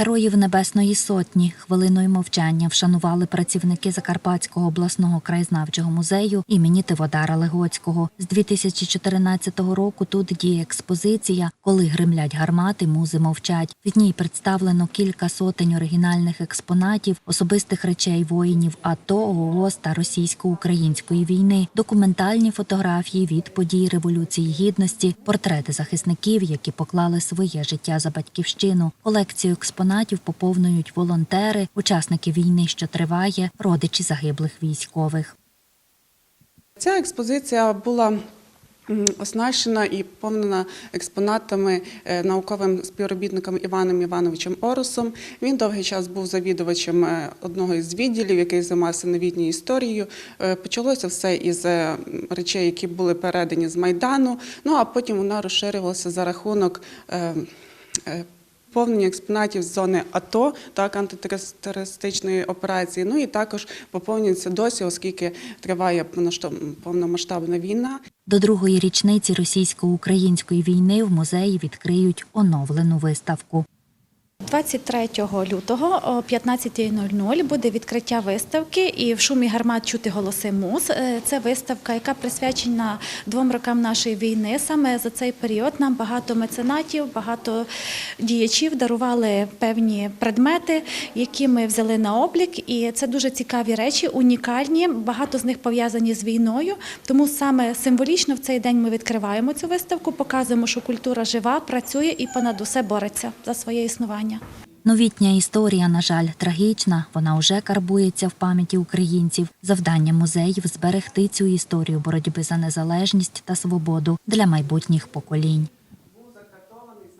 Героїв Небесної Сотні хвилиною мовчання вшанували працівники Закарпатського обласного краєзнавчого музею імені Тиводара Легоцького. З 2014 року тут діє експозиція Коли гримлять гармати, музи мовчать. В ній представлено кілька сотень оригінальних експонатів, особистих речей воїнів АТО, ООС та російсько-української війни, документальні фотографії від подій Революції Гідності, портрети захисників, які поклали своє життя за батьківщину. Колекцію експонатів поповнюють волонтери, учасники війни, що триває, родичі загиблих військових. Ця експозиція була оснащена і повнена експонатами е, науковим співробітником Іваном Івановичем Орусом. Він довгий час був завідувачем е, одного із відділів, який займався новітньою історією. Е, Почалося все із речей, які були передані з Майдану. Ну а потім вона розширювалася за рахунок. Е, е, Повнення експонатів з зони АТО, так антитерористичної операції. Ну і також поповнюється досі, оскільки триває повномасштабна війна. До другої річниці російсько-української війни в музеї відкриють оновлену виставку. 23 лютого о 15.00 буде відкриття виставки і в шумі гармат чути голоси муз. Е, Це виставка, яка присвячена двом рокам нашої війни. Саме за цей період нам багато меценатів, багато діячів дарували певні предмети, які ми взяли на облік. І це дуже цікаві речі, унікальні. Багато з них пов'язані з війною. Тому саме символічно в цей день ми відкриваємо цю виставку, показуємо, що культура жива, працює і понад усе бореться за своє існування. Новітня історія, на жаль, трагічна. Вона уже карбується в пам'яті українців. Завдання музеїв зберегти цю історію боротьби за незалежність та свободу для майбутніх поколінь.